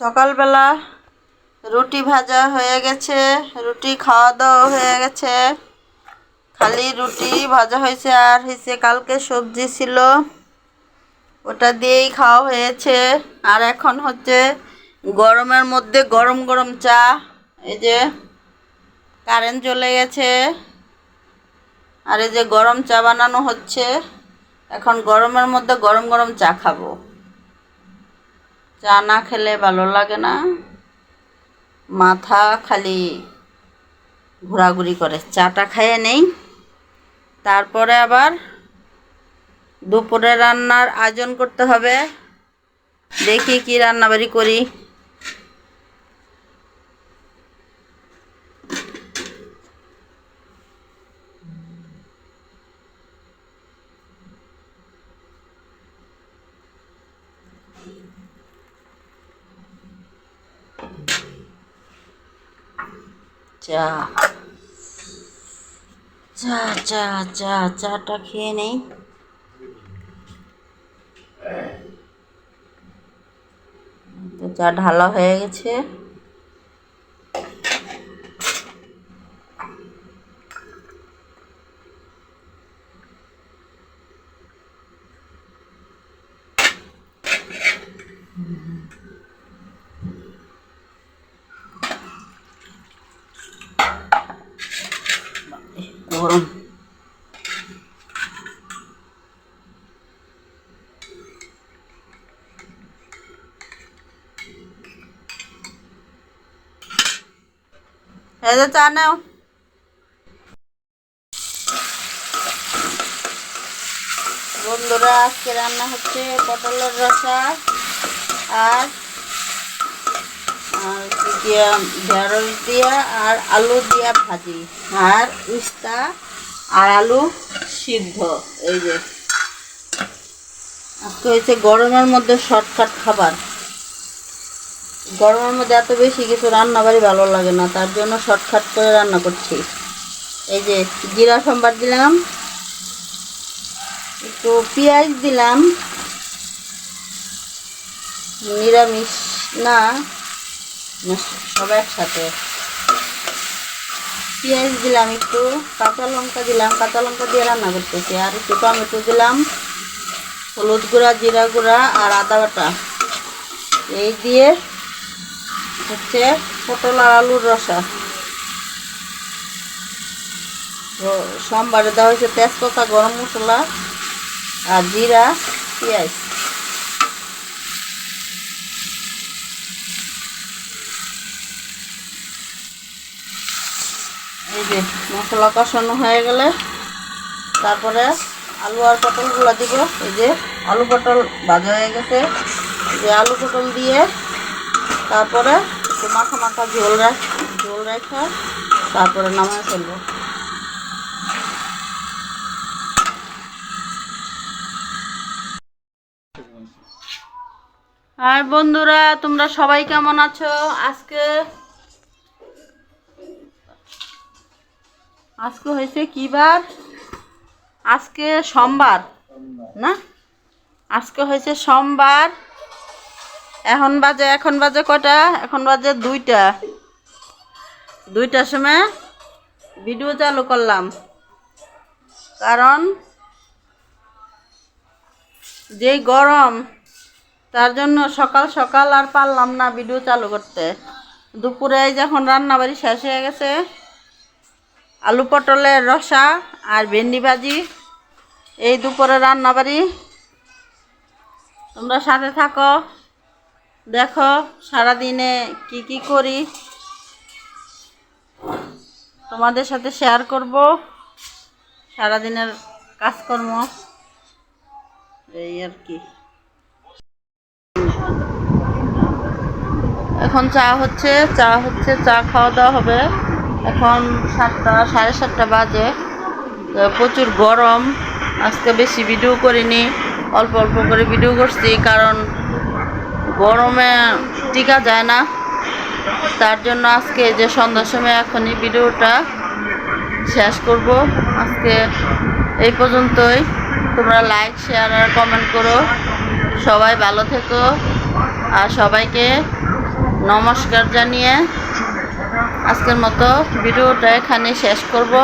সকালবেলা রুটি ভাজা হয়ে গেছে, রুটি খাওয়া দাওয়া হয়ে গেছে। খালি রুটি ভাজা হয়েছে আর হয়েছে কালকে সবজি ছিল। ওটা দিয়েই খাওয়া হয়েছে। আর এখন হচ্ছে গরমের মধ্যে গরম গরম চা, এই যে কারেন্ট চলে গেছে। আর এই যে গরম চা বানানো হচ্ছে, এখন গরমের মধ্যে গরম গরম চা খাব। চা না খেলে ভালো লাগে না। মাথা খালি ঘোরাঘুরি করে। চাটা খেয়ে নেই। তারপরে আবার দুপুরে রান্নার আয়োজন করতে হবে। দেখি কি রান্নাবাড়ি করি। চা। চা চা চা চাটা খেয়ে নেই। তো চা ঢালা হয়ে গেছে। এই যে চা বন্ধুরা, আজকে রান্না হচ্ছে পটলের রসা আর দিয়া, ঢেঁড়স দিয়া আর আলু দিয়া ভাজি। আর উস্তা আর আলু সিদ্ধ, এই যে। আজকে হয়েছে গরমের মধ্যে শর্টকাট খাবার। গরমের মধ্যে এত বেশি কিছু রান্না বাড়ি ভালো লাগে না, তার জন্য শর্টকাট করে রান্না করছি। এই যে জিরা সম্বার দিলাম, একটু পেঁয়াজ দিলাম, নিরামিষ না, সব একসাথে। পেঁয়াজ দিলাম একটু, কাঁচা লঙ্কা দিলাম, কাঁচা লঙ্কা দিয়ে রান্না করতেছি। আর একটু টমেটো দিলাম, হলুদ গুঁড়া, জিরা গুঁড়া আর আদা বাটা। এই দিয়ে হচ্ছে পটল আর আলুর রসা। সোমবারে দেওয়া হয়েছে তেজপাতা, গরম মশলা আর জিরা, পেঁয়াজ। এই যে মশলা কষানো হয়ে গেলে তারপরে আলু আর পটলগুলো দিব। এই যে আলু পটল ভাজা হয়ে গেছে। যে আলু পটল দিয়ে তারপরে একটু মাখা মাখা ঝোল রাখ, ঝোল রেখে তারপরে নামায় ফেলব। আর বন্ধুরা, তোমরা সবাই কেমন আছো? আজকে আজকে হয়েছে কি বার? আজকে সোমবার, না? আজকে হয়েছে সোমবার। এখন বাজে এখন বাজে কটা এখন বাজে দুইটা। দুইটার সময় ভিডিও চালু করলাম। কারণ যে গরম, তার জন্য সকাল সকাল আর পারলাম না ভিডিও চালু করতে। দুপুরে যখন রান্নাবাড়ি শেষ হয়ে গেছে। আলু পটলের রসা আর ভেন্ডি ভাজি, এই দুপুরে রান্নাবাড়ি। তোমরা সাথে থাকো। দেখো, সারাদিনে কি কি করি? তোমাদের সাথে শেয়ার করব। সারাদিনের কাজকর্ম। এই আর কি। এখন চা হচ্ছে চা হচ্ছে, চা খাওয়া দাওয়া হবে। এখন সাতটা, সাড়ে সাতটা বাজে। প্রচুর গরম। আজকে বেশি ভিডিও করিনি। অল্প অল্প করে ভিডিও করছি, কারণ গরমে টিকা যায় না। তার জন্য আজকে যে সন্ধ্যার সময় এখনই ভিডিওটা শেষ করব। আজকে এই পর্যন্তই। তোমরা লাইক শেয়ার আর কমেন্ট করো। সবাই ভালো থেকো। আর সবাইকে নমস্কার জানিয়ে আজকের মতো ভিডিওটা এখানে শেষ করব।